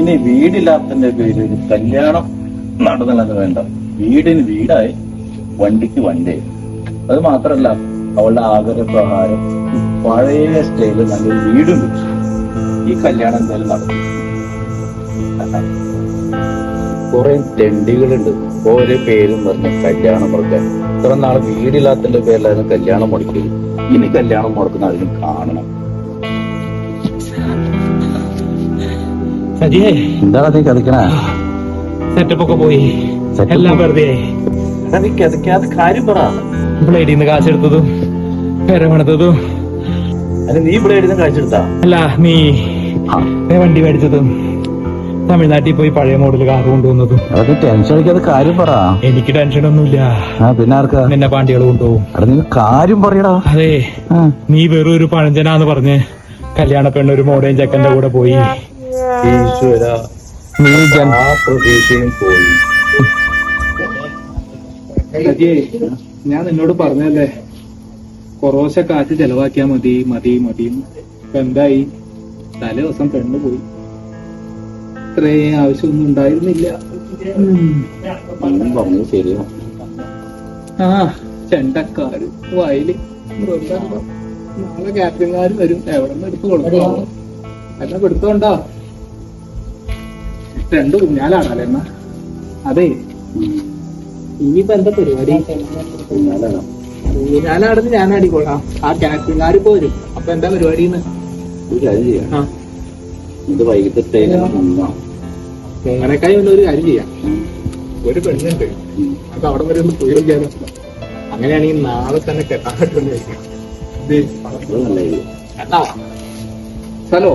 ഇനി വീടില്ലാത്തതിന്റെ പേര് ഒരു കല്യാണം നടന്നില്ലെന്ന് വേണ്ട. വീടിന് വീടായി വണ്ടിക്ക് വണ്ടിയായി അത് മാത്രല്ല അവളുടെ ആഗ്രഹപ്രകാരം പഴയ സ്റ്റൈലിൽ നല്ലൊരു വീടും ഈ കല്യാണം എന്തായാലും നടക്കും. കുറെ തെണ്ടികളുണ്ട്. ഓരോ പേരും പറഞ്ഞ കല്യാണം മുടക്കാൻ ഇത്ര നാളെ വീടില്ലാത്തതിന്റെ പേരിലായിരുന്നു കല്യാണം മുടക്കിയത് ഇനി കല്യാണം മുടക്കുന്ന അതിന് കാണണം. എന്താണ് നീ കഥിക്കണേ സെറ്റപ്പ് ഒക്കെ പോയി. എല്ലാം. വെറുതെ. ആയി നീ കഥയ്ക്കാതെ കാര്യം പറ. ബ്ലേഡിൽ നിന്ന് കാശെടുത്തതും പെര പണിതതും. അല്ല നീ ബ്ലേഡിൽ നിന്ന് കാഴ്ചെടുത്താ അല്ല നീ വണ്ടി മേടിച്ചതും തമിഴ്നാട്ടിൽ പോയി പഴയ മോഡൽ കാർ കൊണ്ടുവന്നതും. അതൊക്കെ ടെൻഷൻ അടിക്കാതെ കാര്യം പറ. എനിക്ക് ടെൻഷൻ ഒന്നുമില്ല പിന്നെ ആർക്കാ? നിന്നെ പാണ്ടികൾ കൊണ്ടുപോകും. നീ കാര്യം പറയടാ. അതെ. നീ വെറും ഒരു പഴഞ്ചനാന്ന് പറഞ്ഞ് കല്യാണ പെണ്ണ് ഒരു മോഡേൺ ചെക്കന്റെ കൂടെ പോയി. ഈശ്വര നീ ആ പ്രതീക്ഷയും പോയി. ഞാൻ നിന്നോട് പറഞ്ഞല്ലേ കൊറോശ കാറ്റ് ചെലവാക്കിയാ മതി മതി മതി. ഇപ്പൊ എന്തായി? തലേ ദിവസം പെണ്ണ് പോയി. ഇത്രയും ആവശ്യമൊന്നും ഉണ്ടായിരുന്നില്ല. ശരിയാ. ആ ചെണ്ടക്കാര് വയൽ. നാളെ കാറ്ററിംഗുകാര് വരും. എവിടെ നിന്ന് എടുത്തു കൊടുക്കണം എന്നെ പിടുത്തോണ്ടോ രണ്ട് കുഞ്ഞാലാണല്ലേ എന്നാ? അതെ. ഇനിയിപ്പോ എന്താ പരിപാടി? കുഞ്ഞാലാണെന്ന് ഞാൻ അടിക്കോളാം ആ കാറ്ററിംഗുകാര് പോരും അപ്പൊ എന്താ പരിപാടിന്ന്? ആ. ഇത് വൈകിട്ട് മൂങ്ങനക്കായി ഒരു കാര്യം ചെയ്യാം. ഒരു പെണ്ണുണ്ട് അത് അവിടെ വരെ ഒന്ന് പോയി നോക്കിയാലോ അങ്ങനെയാണെങ്കിൽ നാളെ തന്നെ കെട്ടാൻ പറ്റുന്ന ഹലോ. കേട്ടാ. സ്ഥലോ